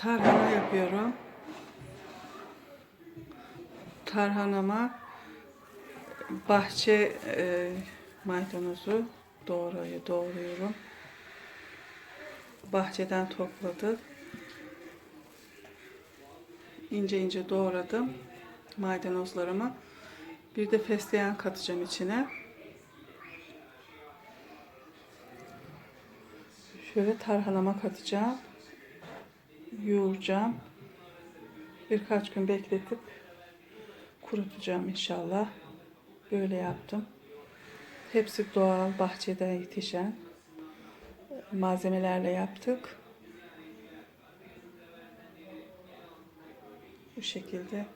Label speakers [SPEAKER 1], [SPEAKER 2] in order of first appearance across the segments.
[SPEAKER 1] Tarhana yapıyorum. Tarhanama bahçe e, maydanozu doğrayı doğruyorum. Bahçeden topladık. İnce ince doğradım maydanozlarımı. Bir de fesleğen katacağım içine. Şöyle tarhanama katacağım. Yoğuracağım. Birkaç gün bekletip kurutacağım inşallah. Böyle yaptım. Hepsi doğal bahçede yetişen malzemelerle yaptık. Bu şekilde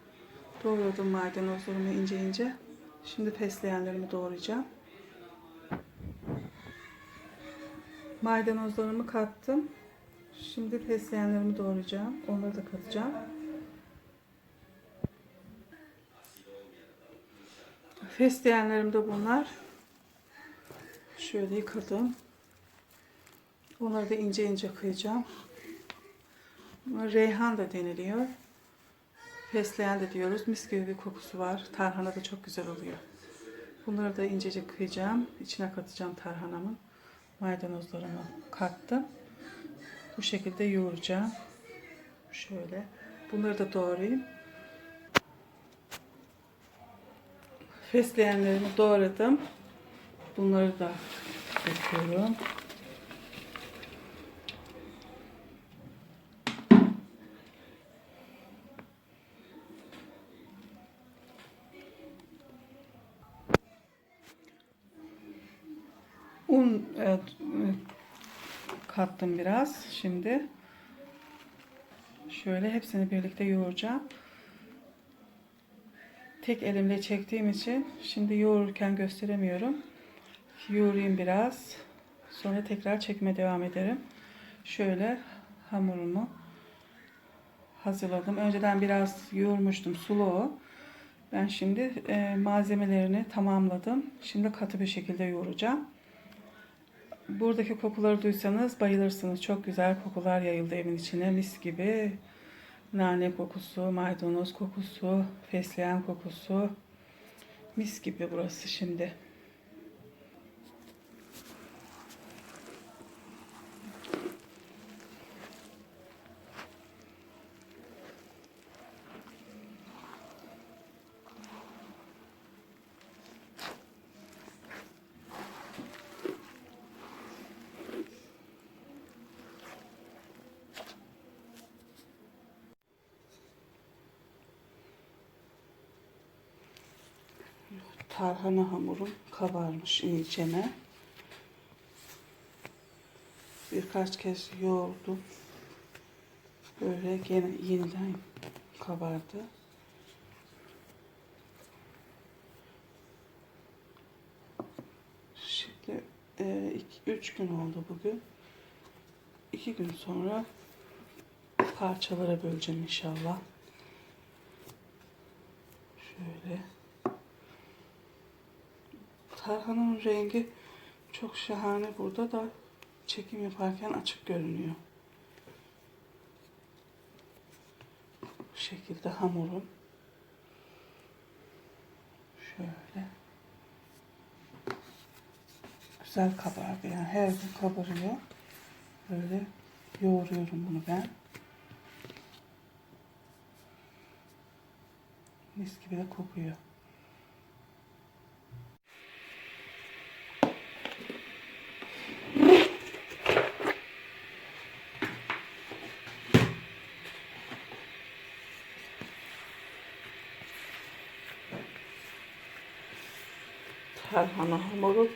[SPEAKER 1] doğradım maydanozlarımı ince ince. Şimdi fesleğenlerimi doğrayacağım. Maydanozlarımı kattım. Şimdi fesleğenlerimi doğrayacağım. Onları da katacağım. Fesleğenlerim de bunlar. Şöyle yıkadım. Onları da ince ince kıyacağım. Reyhan da deniliyor. Fesleğen de diyoruz. Mis gibi bir kokusu var. Tarhana da çok güzel oluyor. Bunları da incecik kıyacağım. İçine katacağım tarhanamın. Maydanozlarımı kattım. Bu şekilde yoğuracağım. Şöyle. Bunları da doğrayayım. Fesleğenlerimi doğradım. Bunları da yapıyorum. Un e, kattım biraz şimdi. Şöyle hepsini birlikte yoğuracağım. Tek elimle çektiğim için şimdi yoğururken gösteremiyorum. Yoğurayım biraz. Sonra tekrar çekime devam ederim. Şöyle hamurumu hazırladım. Önceden biraz yoğurmuştum sulu o. Ben şimdi e, malzemelerini tamamladım. Şimdi katı bir şekilde yoğuracağım. Buradaki kokuları duysanız bayılırsınız. Çok güzel kokular yayıldı evin içine. Mis gibi. Nane kokusu, maydanoz kokusu, fesleğen kokusu. Mis gibi burası şimdi. Tarhana hamurum kabarmış iyicene. Birkaç kez yoğurdum. Böyle gene yeniden kabardı. Şimdi 3 gün oldu bugün. 2 gün sonra parçalara böleceğim inşallah. Şöyle. Tarhanın rengi çok şahane burada da çekim yaparken açık görünüyor. Bu şekilde hamurum. Şöyle. Güzel kabardı yani her gün kabarıyor. Böyle yoğuruyorum bunu ben. Mis gibi de kokuyor. Tarhana hamuru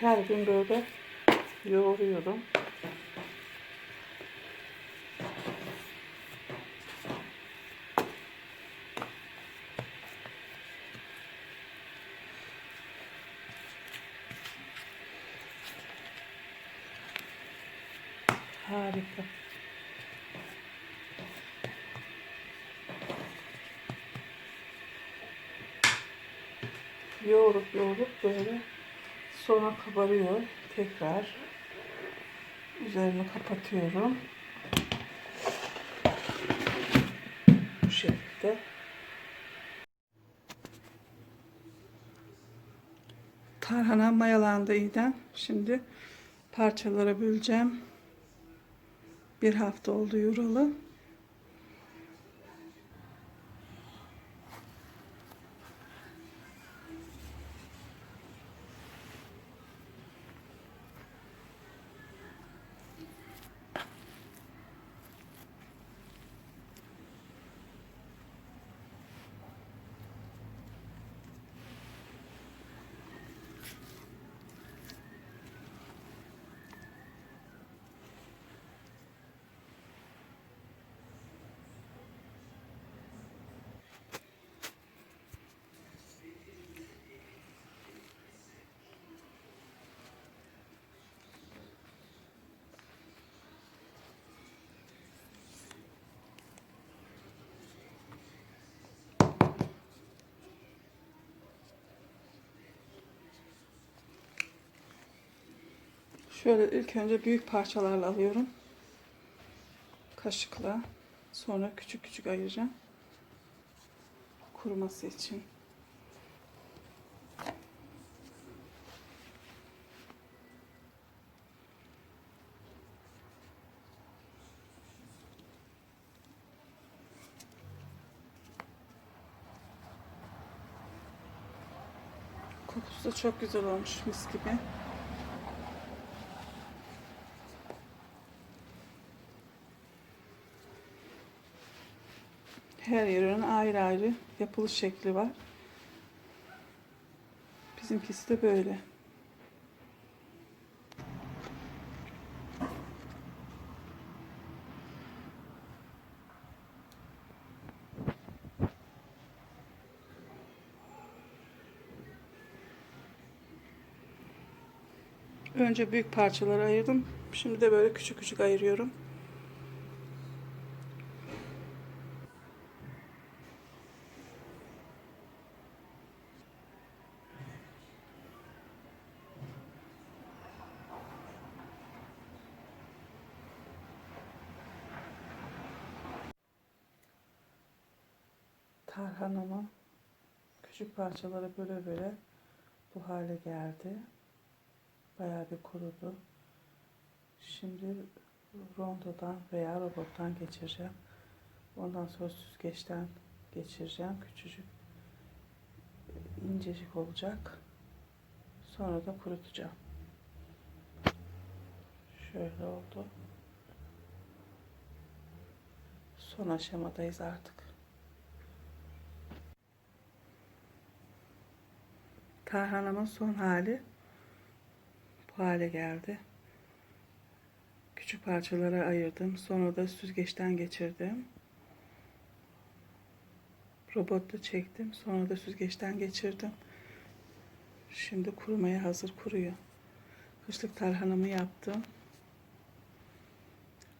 [SPEAKER 1] her gün böyle yoğuruyorum. Harika. Yoğurup yoğurup böyle sonra kabarıyor tekrar Üzerini kapatıyorum. Bu şekilde. Tarhana mayalandı iyiden. Şimdi parçalara böleceğim. Bir hafta oldu yoralı. Şöyle ilk önce büyük parçalarla alıyorum. Kaşıkla. Sonra küçük küçük ayıracağım. Kuruması için. Kokusu da çok güzel olmuş mis gibi. Her yerinin ayrı ayrı yapılış şekli var. Bizimkisi de böyle. Önce büyük parçalara ayırdım. Şimdi de böyle küçük küçük ayırıyorum. Tarhanamı küçük parçalara böyle böyle bu hale geldi. Bayağı bir kurudu. Şimdi rondodan veya robottan geçireceğim. Ondan sonra süzgeçten geçireceğim. Küçücük incecik olacak. Sonra da kurutacağım. Şöyle oldu. Son aşamadayız artık. Tarhanamın son hali bu hale geldi. Küçük parçalara ayırdım. Sonra da süzgeçten geçirdim. Robotla çektim. Sonra da süzgeçten geçirdim. Şimdi kurumaya hazır kuruyor. Kışlık tarhanamı yaptım.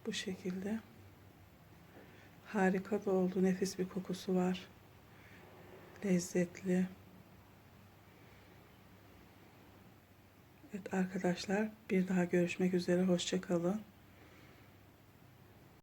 [SPEAKER 1] Bu şekilde. Harika da oldu. Nefis bir kokusu var. Lezzetli. Arkadaşlar bir daha görüşmek üzere. Hoşçakalın.